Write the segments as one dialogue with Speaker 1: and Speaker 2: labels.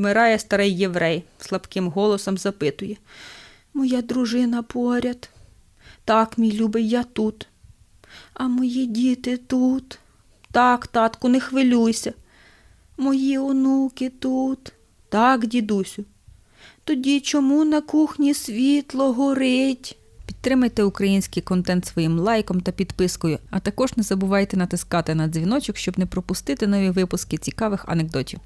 Speaker 1: Вмирає старий єврей, слабким голосом запитує. Моя дружина поряд. Так, мій любий, я тут. А мої діти тут. Так, татку, не хвилюйся. Мої онуки тут. Так, дідусю. Тоді чому на кухні світло горить? Підтримайте український контент своїм лайком та підпискою, а також не забувайте натискати на дзвіночок, щоб не пропустити нові випуски цікавих анекдотів.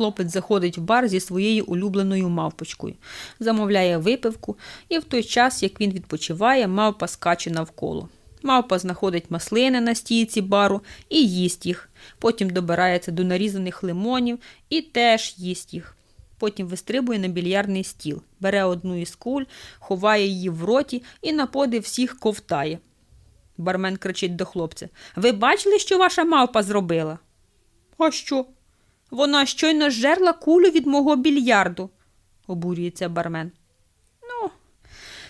Speaker 1: Хлопець заходить в бар зі своєю улюбленою мавпочкою, замовляє випивку, і в той час, як він відпочиває, мавпа скаче навколо. Мавпа знаходить маслини на стійці бару і їсть їх. Потім добирається до нарізаних лимонів і теж їсть їх. Потім вистрибує на більярдний стіл, бере одну із куль, ховає її в роті і на подив всіх ковтає. Бармен кричить до хлопця: Ви бачили, що ваша мавпа зробила? А що? Вона щойно зжерла кулю від мого більярду, обурюється бармен. Ну,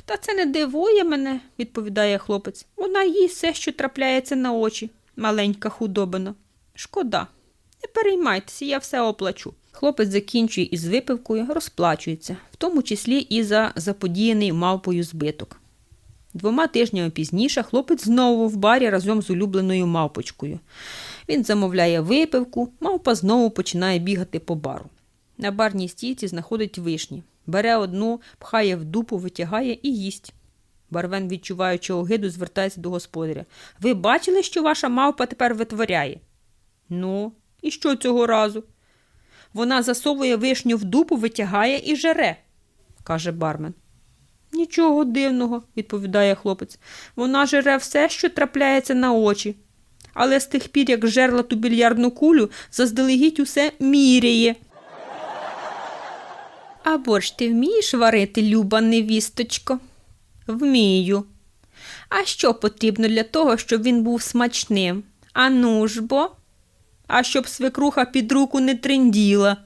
Speaker 1: та це не дивує мене, відповідає хлопець. Вона їсть все, що трапляється на очі, маленька худобина. Шкода. Не переймайтеся, я все оплачу. Хлопець закінчує із випивкою, розплачується, в тому числі і за заподіяний мавпою збиток. Двома тижнями пізніше хлопець знову в барі разом з улюбленою мавпочкою. Він замовляє випивку, мавпа знову починає бігати по бару. На барній стійці знаходить вишні. Бере одну, пхає в дупу, витягає і їсть. Барвен, відчуваючи огиду, звертається до господаря. Ви бачили, що ваша мавпа тепер витворяє? Ну, і що цього разу? Вона засовує вишню в дупу, витягає і жере, каже бармен. Нічого дивного, відповідає хлопець. Вона жере все, що трапляється на очі. Але з тих пір, як жерла ту більярдну кулю, заздалегідь усе міряє. А борщ ти вмієш варити, люба невісточко? Вмію. А що потрібно для того, щоб він був смачним? А ну ж бо? А щоб свекруха під руку не тринділа.